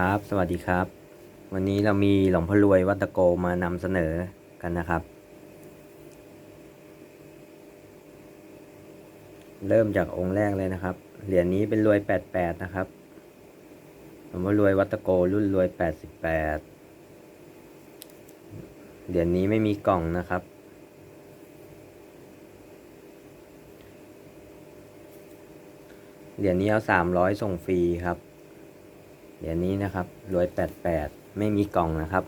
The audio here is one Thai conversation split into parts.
ครับ สวัสดีครับ วันนี้เรามีหลวงพ่อรวยวัตโกมานำเสนอกันนะครับ เริ่มจากองค์แรกเลยนะครับ เหรียญนี้เป็นรวย 88 นะครับหลวงพ่อรวยวัตโกรุ่นรวย 88 เหรียญนี้ไม่มีกล่องนะครับ เหรียญนี้เอา300 ส่งฟรีครับ เหรียญนี้นะครับรวยแปดแปดไม่มีกล่องนะครับ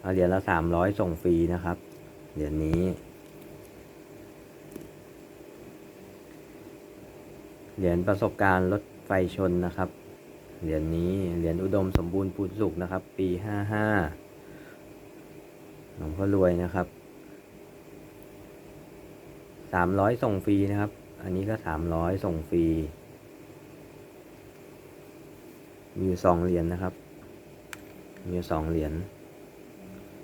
เอาเหรียญละสามร้อยส่งฟรีนะครับ เหรียญนี้ เหรียญประสบการณ์รถไฟชนนะครับ เหรียญนี้ เหรียญอุดมสมบูรณ์พูนสุขนะครับ ปีห้าห้าหลวงพ่อรวยนะครับสามร้อยส่งฟรีนะครับ อันนี้ก็สามร้อยส่งฟรี มีอยู่สองเหรียญนะครับ มีอยู่สองเหรียญ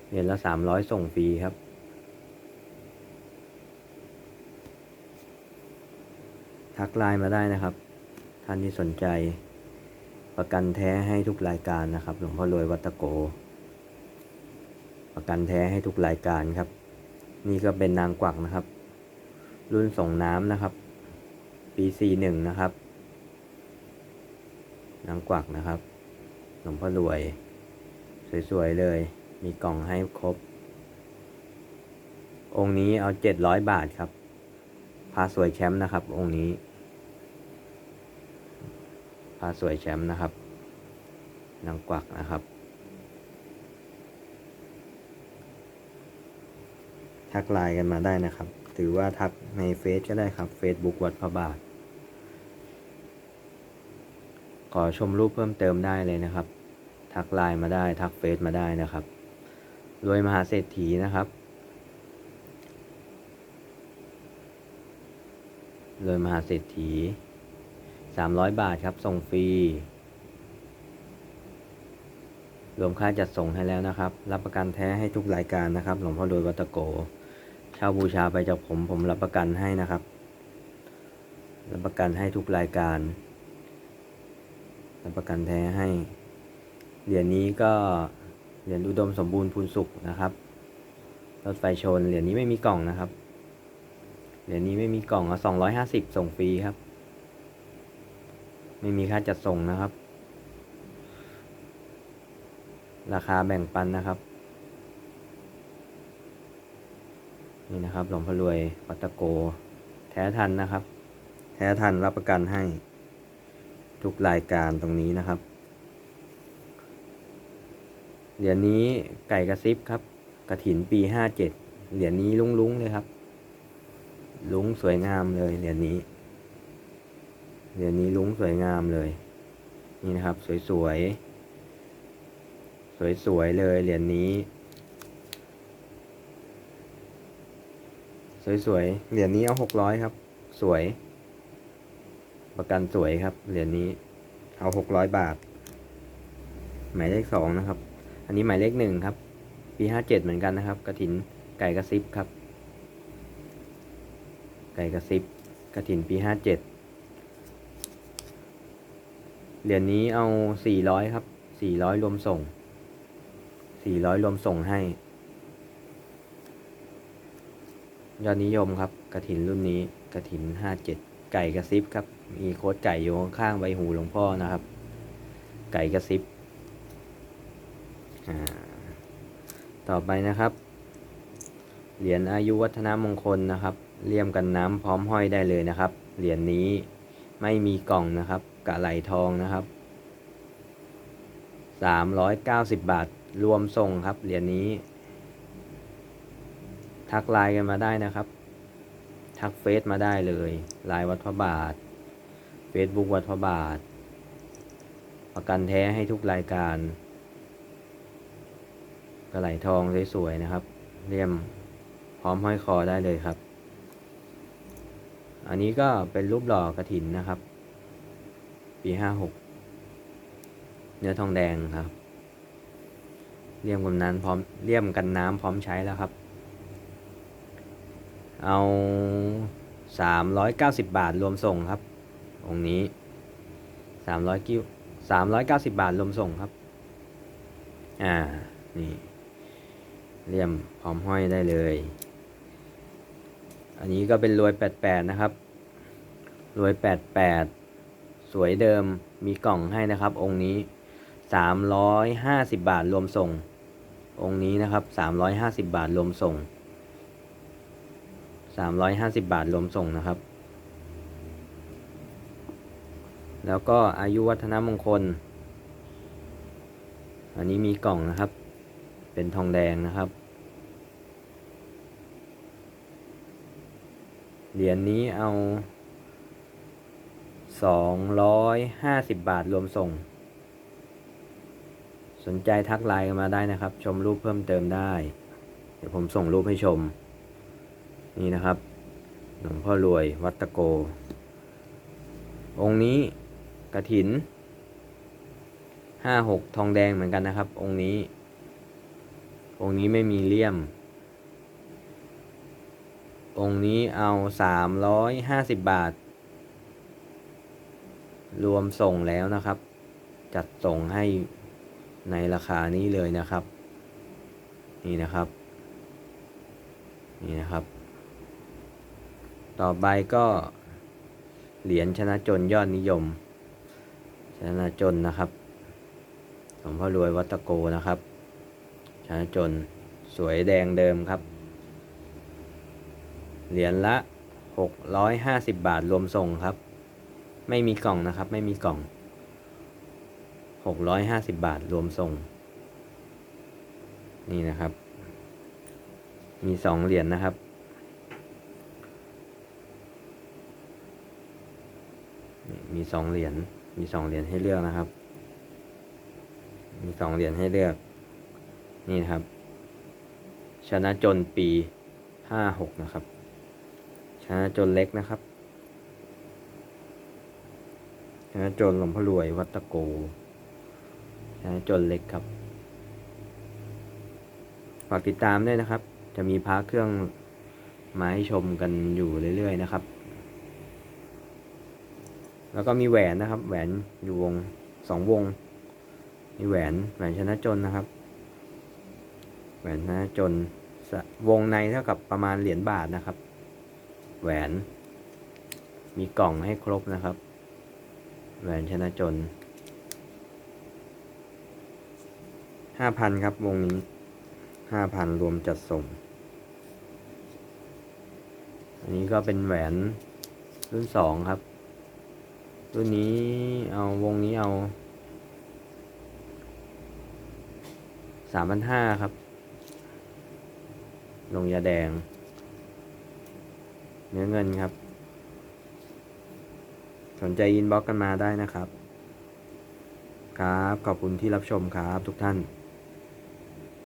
เหรียญละสามร้อยส่งฟรีครับ ทักไลน์มาได้นะครับ ท่านที่สนใจ ประกันแท้ให้ทุกรายการนะครับ หลวงพ่อรวยวัตโก ประกันแท้ให้ทุกรายการครับ นี่ก็เป็นนางกวักนะครับ รุ่นส่งน้ำนะครับ ปีสี่หนึ่งนะครับ นางกวักนะครับหลวงพ่อรวย สวยๆเลย มีกล่องให้ครบ องค์นี้เอาเจ็ดร้อยบาทครับพาสวยแชมป์นะครับ องค์นี้พาสวยแชมป์นะครับนางกวักนะครับ ทักไลน์กันมาได้นะครับถือว่าทักในเฟซก็ได้ครับ Facebook วัดพระบาท ขอชมรูปเพิ่มเติมได้เลยนะครับ ทักไลน์มาได้ ทักเฟซมาได้นะครับรวยมหาเศรษฐีนะครับรวยมหาเศรษฐีสามร้อยบาทครับ ส่งฟรี รวมค่าจัดส่งให้แล้วนะครับ รับประกันแท้ให้ทุกรายการนะครับ หลวงพ่อรวยวัตโก เช่าบูชาไปจากผมผมรับประกันให้นะครับ รับประกันให้ทุกรายการ รับประกันแท้ให้ เหรียญนี้ก็เหรียญอุดมสมบูรณ์พูนสุขนะครับรถไฟชนเหรียญนี้ไม่มีกล่องนะครับ เหรียญนี้ไม่มีกล่องเอาสองร้อยห้าสิบส่งฟรีครับ ไม่มีค่าจัดส่งนะครับ ราคาแบ่งปันนะครับ นี่นะครับหลวงพ่อรวยวัตะโก แท้ทันนะครับ แท้ทันรับประกันให้ ทุกรายการตรงนี้นะครับ เหรียญนี้ไก่กระซิบครับกระถินปีห้าเจ็ดเหรียญนี้ลุ้งลุงๆเลยครับ ลุ้งสวยงามเลยเหรียญนี้ เหรียญนี้ลุ้งสวยงามเลย นี่นะครับ สวยสวยสวยสวยๆเลยเหรียญนี้สวยสวยๆเหรียญนี้เอาหกร้อยครับ สวย ประกันสวยครับเหรียญนี้ เอาหกร้อยบาท หมายเลขสองนะครับ อันนี้หมายเลขหนึ่งครับ ปีห้าเจ็ดเหมือนกันนะครับ กระถินไก่กระซิบครับ ไก่กระซิบกระถินปีห้าเจ็ดเหรียญนี้เอาสี่ร้อยครับสี่ร้อยรวมส่งสี่ร้อยรวมส่งให้ ยอดนิยมครับ กระถินรุ่นนี้กระถินห้าเจ็ด ไก่กระซิบครับ มีโค้ดไก่อยู่ข้างๆใบหูหลวงพ่อนะครับ ไก่กระซิบต่อไปนะครับ เหรียญอายุวัฒนมงคลนะครับเลี่ยมกันน้ำพร้อมห้อยได้เลยนะครับ เหรียญนี้ไม่มีกล่องนะครับกะไหลทองนะครับสามร้อยเก้าสิบบาทรวมส่งครับ เหรียญนี้ ทักไลน์กันมาได้นะครับ ทักเฟซมาได้เลยไลน์วัดพระบาทเฟซบุ๊กวัดพระบาท ประกันแท้ให้ทุกรายการกระไหลทองสวยๆนะครับเลี่ยมพร้อมห้อยคอได้เลยครับ อันนี้ก็เป็นรูปหล่อกระถินนะครับ ปีห้าหกเนื้อทองแดงครับเลี่ยมกันน้ำพร้อมเลี่ยมกันน้ำพร้อมใช้แล้วครับ เอาสามร้อยเก้าสิบบาทรวมส่งครับ องค์นี้สามร้อยกิ้วสามร้อยเก้าสิบาทรวมส่งครับ อ่า นี่เลี่ยมพร้อมห้อยได้เลย อันนี้ก็เป็นรวยแปดแปดนะครับ รวยแปดแปดสวยเดิม มีกล่องให้นะครับ องค์นี้สามร้อยห้าสิบาทรวมส่ง องค์นี้นะครับสามร้อยห้าสิบาทรวมส่ง สามร้อยห้าสิบาทรวมส่งนะครับ แล้วก็อายุวัฒนมงคล อันนี้มีกล่องนะครับ เป็นทองแดงนะครับ เหรียญนี้เอาสองร้อยห้าสิบบาทรวมส่ง สนใจทักไลน์กันมาได้นะครับ ชมรูปเพิ่มเติมได้ เดี๋ยวผมส่งรูปให้ชม นี่นะครับหลวงพ่อรวยวัตโก องค์นี้กระถินห้าหกทองแดงเหมือนกันนะครับ องค์นี้ องค์นี้ไม่มีเลี่ยม องค์นี้เอาสามร้อยห้าสิบบาท รวมส่งแล้วนะครับ จัดส่งให้ในราคานี้เลยนะครับ นี่นะครับ นี่นะครับ ต่อไปก็เหรียญชนะจนยอดนิยม ชนะจนนะครับหลวงพ่อรวยวัตโกนะครับ ชนะจนสวยแดงเดิมครับ เหรียญละ 650 บาทรวมส่งครับ ไม่มีกล่องนะครับ ไม่มีกล่อง 650 บาทรวมส่ง นี่นะครับ มีสองเหรียญนะครับ นี่ มีสองเหรียญ มีสองเหรียญให้เลือกนะครับ มีสองเหรียญให้เลือก นี่นะครับ ชนะจนปีห้าหกนะครับ ชนะจนเล็กนะครับ ชนะจนหลวงพ่อรวยวัตโก ชนะจนเล็กครับ ฝากติดตามด้วยนะครับ จะมีพาเครื่องมาให้ชมกันอยู่เรื่อยๆนะครับ แล้วก็มีแหวนนะครับ แหวนอยู่วงสองวง มีแหวนแหวนชนะจนนะครับ แหวนชนะจนวงในเท่ากับประมาณเหรียญบาทนะครับ แหวน มีกล่องให้ครบนะครับ แหวนชนะจนห้าพันครับวงนี้ห้าพันรวมจัดส่ง อันนี้ก็เป็นแหวนรุ่นสองครับ รุ่นนี้เอาวงนี้เอาสามพันห้าครับ ลงยาแดง เนื้อเงินครับ สนใจอินบ็อกกันมาได้นะครับ ครับ ขอบคุณที่รับชมครับทุกท่าน